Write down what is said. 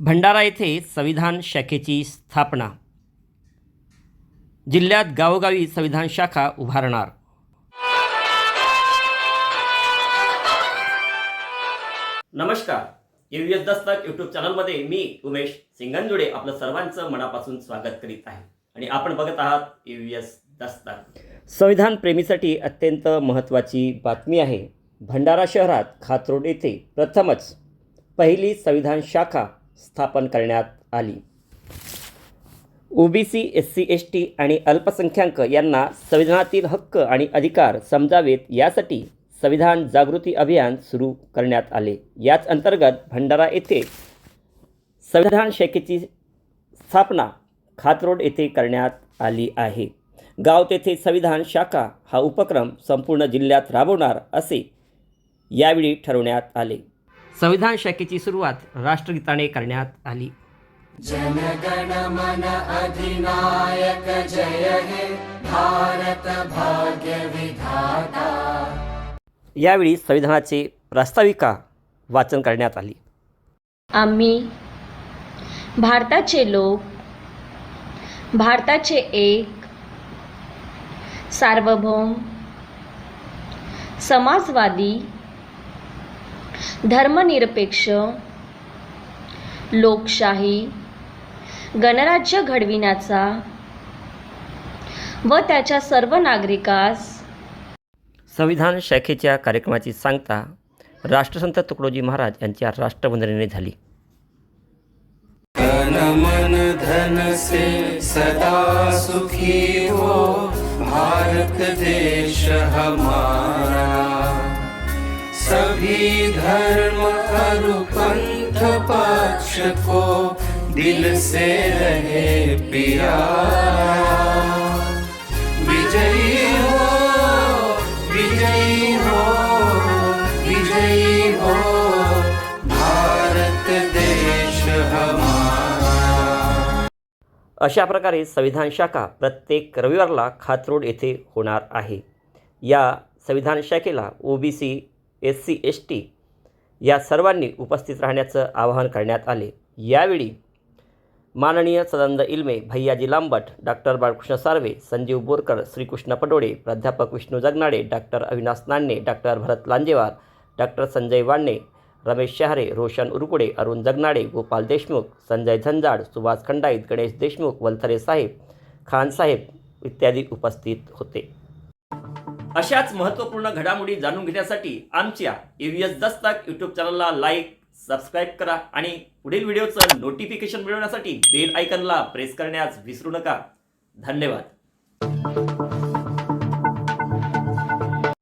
भंडारा येथे संविधान शाखेची स्थापना. जिल्ह्यात गावोगावी संविधान शाखा उभारणार. नमस्कार. यू एस दस्तक यूट्यूब चॅनलमध्ये मी उमेश सिंगनजुडे आपलं सर्वांचं मनापासून स्वागत करीत आहे. आणि आपण बघत आहात यू एस दस्तक. संविधान प्रेमीसाठी अत्यंत महत्त्वाची बातमी आहे. भंडारा शहरात खातरोड येथे प्रथमच पहिली संविधान शाखा स्थापन करण्यात आली. OBC S C S T आणि अल्पसंख्याक यांना संविधानातील हक्क आणि अधिकार समजावेत यासाठी संविधान जागृती अभियान सुरू करण्यात आले. याच अंतर्गत भंडारा येथे संविधान शाखेची स्थापना खातरोड येथे करण्यात आली आहे. गाव तेथे संविधान शाखा हा उपक्रम संपूर्ण जिल्ह्यात राबवणार असे यावेळी ठरवण्यात आले. संविधान शाखेची सुरुवात राष्ट्रगीताने करण्यात आली. जनगण मन अधिनायक जय हे भारत भाग्य विधाता. यावेळी संविधानाचे प्रास्ताविका वाचन करण्यात आली. आम्ही भारताचे लोक भारताचे एक सार्वभौम समाजवादी धर्मनिरपेक्ष लोकशाही गणराज्य घडविण्याचा व त्याच्या सर्व नागरिकास संविधान शाखेच्या कार्यक्रमाची सांगता राष्ट्रसंत तुकडोजी महाराज यांच्या राष्ट्रवंदनेने झाली. मन धन से सदा सुखी हो भारत देश हमारा. सभी धर्म अरु पंथ पक्ष को दिल से रहे प्यारा विजयी हो विजयी हो विजयी हो भारत देश हमारा। अशा प्रकारे संविधान शाखा प्रत्येक रविवारला खातरोड येथे होणार आहे. या संविधान शाखेला OBC S C S T या सर्वांनी उपस्थित राहण्याचं आवाहन करण्यात आले. यावेळी माननीय सदानंद इल्मे भैयाजी लांबट डॉक्टर बाळकृष्ण सार्वे संजीव बोरकर श्रीकृष्ण पडोळे प्राध्यापक Vishnu Jagnade doctor Avinash Nanne doctor Bharat Lanjewar doctor Sanjay Wadne Ramesh Shahare Roshan Urkude Arun Jagnade Gopal Deshmukh Sanjay Zanjad Subhash Khandait Ganesh Deshmukh Walthare साहेब खान साहेब इत्यादी उपस्थित होते. अशाच महत्त्वपूर्ण घडामोडी जाणून घेण्यासाठी आमच्या एव्हीएस दस्तक यूट्यूब चॅनलला लाईक सबस्क्राईब करा आणि पुढील व्हिडिओचं नोटिफिकेशन मिळवण्यासाठी बेल आयकनला प्रेस करण्यास विसरू नका. धन्यवाद.